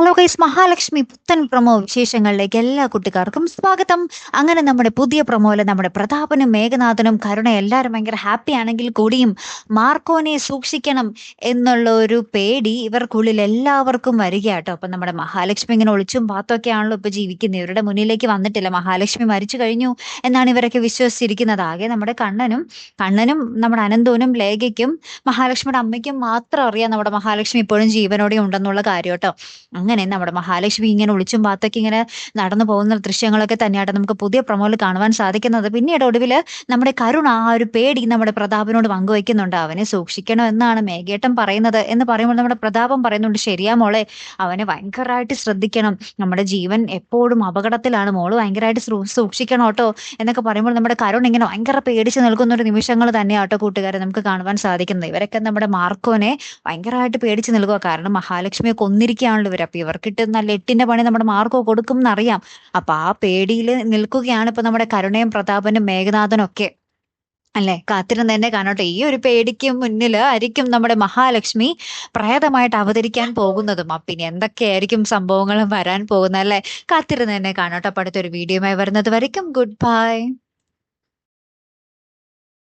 Hello guys Mahalakshmi പുത്തൻ promo വിശേഷങ്ങളിലേക്ക് എല്ലാ കുട്ടിക്കാർക്കും സ്വാഗതം. അങ്ങനെ നമ്മുടെ പുതിയ പ്രമോയിൽ നമ്മുടെ പ്രതാപനും മേഘനാഥനും കരുണ എല്ലാവരും ഭയങ്കര ഹാപ്പി ആണെങ്കിൽ കൂടിയും മാർക്കോനെ സൂക്ഷിക്കണം എന്നുള്ള ഒരു പേടി ഇവർക്കുള്ളിൽ എല്ലാവർക്കും വരികയാട്ടോ. അപ്പൊ നമ്മുടെ മഹാലക്ഷ്മി ഇങ്ങനെ ഒളിച്ചും പാത്തൊക്കെ ആണല്ലോ ഇപ്പൊ ജീവിക്കുന്നത്. ഇവരുടെ മുന്നിലേക്ക് വന്നിട്ടില്ല. മഹാലക്ഷ്മി മരിച്ചു കഴിഞ്ഞു എന്നാണ് ഇവരൊക്കെ വിശ്വസിച്ചിരിക്കുന്നത്. ആകെ നമ്മുടെ കണ്ണനും കണ്ണനും നമ്മുടെ അനന്തോനും ലേഖയ്ക്കും മഹാലക്ഷ്മിയുടെ അമ്മയ്ക്കും മാത്രം അറിയാം നമ്മുടെ മഹാലക്ഷ്മി ഇപ്പോഴും ജീവനോടെ ഉണ്ടെന്നുള്ള കാര്യം കേട്ടോ. അങ്ങനെ നമ്മുടെ മഹാലക്ഷ്മി ഇങ്ങനെ ഒളിച്ചും പാത്തൊക്കെ ഇങ്ങനെ നടന്നു പോകുന്ന ദൃശ്യങ്ങളൊക്കെ തന്നെയായിട്ട് നമുക്ക് പുതിയ പ്രൊമോയിൽ കാണുവാൻ സാധിക്കുന്നത്. പിന്നീട് ഒടുവിൽ നമ്മുടെ കരുണ ആ ഒരു പേടി നമ്മുടെ പ്രതാപനോട് പങ്കുവയ്ക്കുന്നുണ്ട് അവനെ സൂക്ഷിക്കണം എന്നാണ് മേഘേട്ടൻ പറയുന്നത് എന്ന് പറയുമ്പോൾ നമ്മുടെ പ്രതാപം പറയുന്നുണ്ട് ശരിയാ മോളെ അവനെ ഭയങ്കരമായിട്ട് ശ്രദ്ധിക്കണം. നമ്മുടെ ജീവൻ എപ്പോഴും അപകടത്തിലാണ്. മോൾ ഭയങ്കരമായിട്ട് സൂക്ഷിക്കണം കേട്ടോ. എന്നൊക്കെ പറയുമ്പോൾ നമ്മുടെ കരുൺ ഇങ്ങനെ ഭയങ്കര പേടിച്ച് നിൽക്കുന്ന ഒരു നിമിഷങ്ങൾ തന്നെയാട്ടോ കൂട്ടുകാരെ നമുക്ക് കാണുവാൻ സാധിക്കുന്നത്. ഇവരൊക്കെ നമ്മുടെ മാർക്കോനെ ഭയങ്കരമായിട്ട് പേടിച്ച് നിൽക്കുക കാരണം മഹാലക്ഷ്മിയെ കൊന്നിരിക്കുകയാണല്ലോ ഇവർ അപ്പൊ ഇവർക്കിട്ട് നല്ല എട്ടിന്റെ പണി നമ്മുടെ മാർക്കോ കൊടുക്കും എന്നറിയാം അപ്പൊ ആ പേടിയിൽ നിൽക്കുകയാണ് ഇപ്പൊ നമ്മുടെ കരുണയും പ്രതാപനും മേഘനാഥനും ഒക്കെ. അല്ലെ? കാത്തിരുന്ന് തന്നെ കാണട്ടെ. ഈ ഒരു പേടിക്ക് മുന്നിൽ ആയിരിക്കും നമ്മുടെ മഹാലക്ഷ്മി പ്രേതമായിട്ട് അവതരിക്കാൻ പോകുന്നതും. അപ്പൊ ഇനി എന്തൊക്കെയായിരിക്കും സംഭവങ്ങളും വരാൻ പോകുന്നത് അല്ലെ? കാത്തിരുന്ന് തന്നെ കാണട്ടെ. അടുത്തൊരു വീഡിയോയുമായി വരുന്നത് വരയ്ക്കും. Good bye